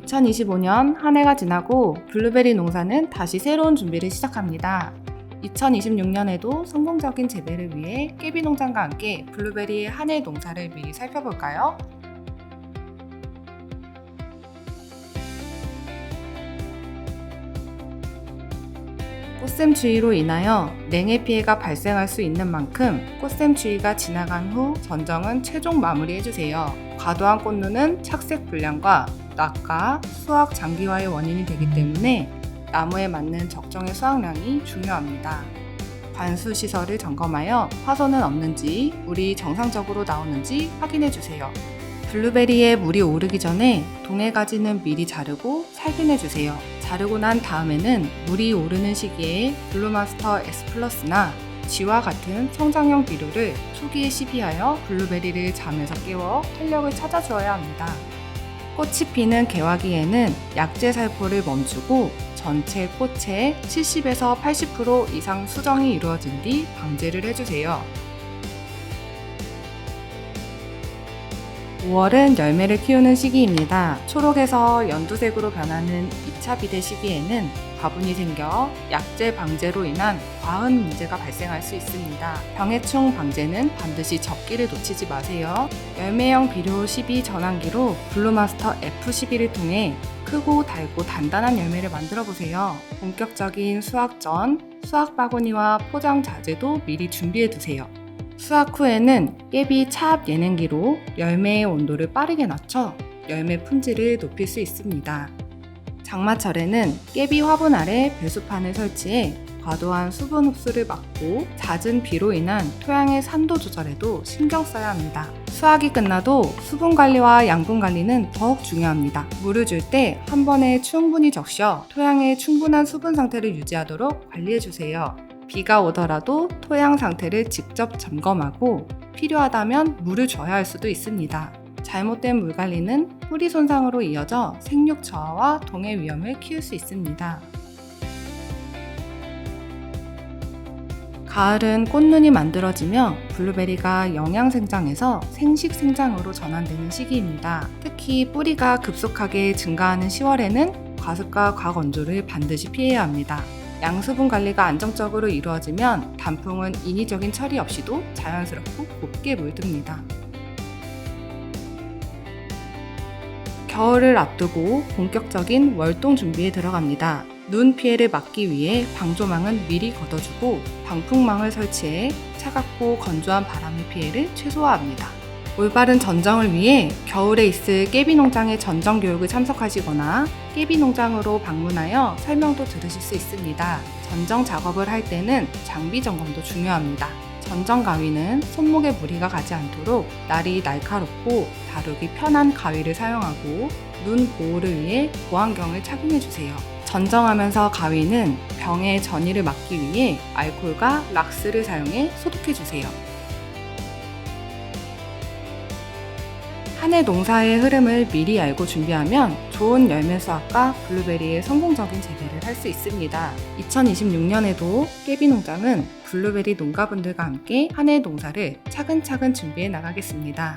2025년 한 해가 지나고 블루베리 농사는 다시 새로운 준비를 시작합니다. 2026년에도 성공적인 재배를 위해 깨비 농장과 함께 블루베리의 한 해 농사를 미리 살펴볼까요? 꽃샘 주의로 인하여 냉해 피해가 발생할 수 있는 만큼 꽃샘 주의가 지나간 후 전정은 최종 마무리해주세요. 과도한 꽃눈은 착색 불량과 낙과 수확 장기화의 원인이 되기 때문에 나무에 맞는 적정의 수확량이 중요합니다. 관수 시설을 점검하여 화손은 없는지 물이 정상적으로 나오는지 확인해 주세요. 블루베리에 물이 오르기 전에 동해 가지는 미리 자르고 살균해 주세요. 자르고 난 다음에는 물이 오르는 시기에 블루마스터 S 플러스나 지와 같은 성장형 비료를 초기에 시비하여 블루베리를 잠에서 깨워 탄력을 찾아주어야 합니다. 꽃이 피는 개화기에는 약재 살포를 멈추고 전체 꽃의 70에서 80% 이상 수정이 이루어진 뒤 방제를 해주세요. 5월은 열매를 키우는 시기입니다. 초록에서 연두색으로 변하는 2차 비대 시기에는 화분이 생겨 약재 방제로 인한 과은 문제가 발생할 수 있습니다. 병해충 방제는 반드시 접기를 놓치지 마세요. 열매형 비료 12 전환기로 블루마스터 F12를 통해 크고 달고 단단한 열매를 만들어 보세요. 본격적인 수확 전 수확 바구니와 포장 자재도 미리 준비해 두세요. 수확 후에는 깨비 차압 예냉기로 열매의 온도를 빠르게 낮춰 열매 품질을 높일 수 있습니다. 장마철에는 깨비 화분 아래 배수판을 설치해 과도한 수분 흡수를 막고 잦은 비로 인한 토양의 산도 조절에도 신경 써야 합니다. 수확이 끝나도 수분 관리와 양분 관리는 더욱 중요합니다. 물을 줄 때 한 번에 충분히 적셔 토양의 충분한 수분 상태를 유지하도록 관리해 주세요. 비가 오더라도 토양 상태를 직접 점검하고 필요하다면 물을 줘야 할 수도 있습니다. 잘못된 물 관리는 뿌리 손상으로 이어져 생육 저하와 동해 위험을 키울 수 있습니다. 가을은 꽃눈이 만들어지며 블루베리가 영양 생장에서 생식 생장으로 전환되는 시기입니다. 특히 뿌리가 급속하게 증가하는 10월에는 과습과 과건조를 반드시 피해야 합니다. 양수분 관리가 안정적으로 이루어지면 단풍은 인위적인 처리 없이도 자연스럽고 곱게 물듭니다. 겨울을 앞두고 본격적인 월동 준비에 들어갑니다. 눈 피해를 막기 위해 방조망은 미리 걷어주고 방풍망을 설치해 차갑고 건조한 바람의 피해를 최소화합니다. 올바른 전정을 위해 겨울에 있을 깨비 농장의 전정 교육을 참석하시거나 깨비 농장으로 방문하여 설명도 들으실 수 있습니다. 전정 작업을 할 때는 장비 점검도 중요합니다. 전정 가위는 손목에 무리가 가지 않도록 날이 날카롭고 다루기 편한 가위를 사용하고 눈 보호를 위해 보안경을 착용해 주세요. 전정하면서 가위는 병의 전이를 막기 위해 알코올과 락스를 사용해 소독해 주세요. 한 해 농사의 흐름을 미리 알고 준비하면 좋은 열매 수확과 블루베리의 성공적인 재배를 할 수 있습니다. 2026년에도 깨비 농장은 블루베리 농가분들과 함께 한 해 농사를 차근차근 준비해 나가겠습니다.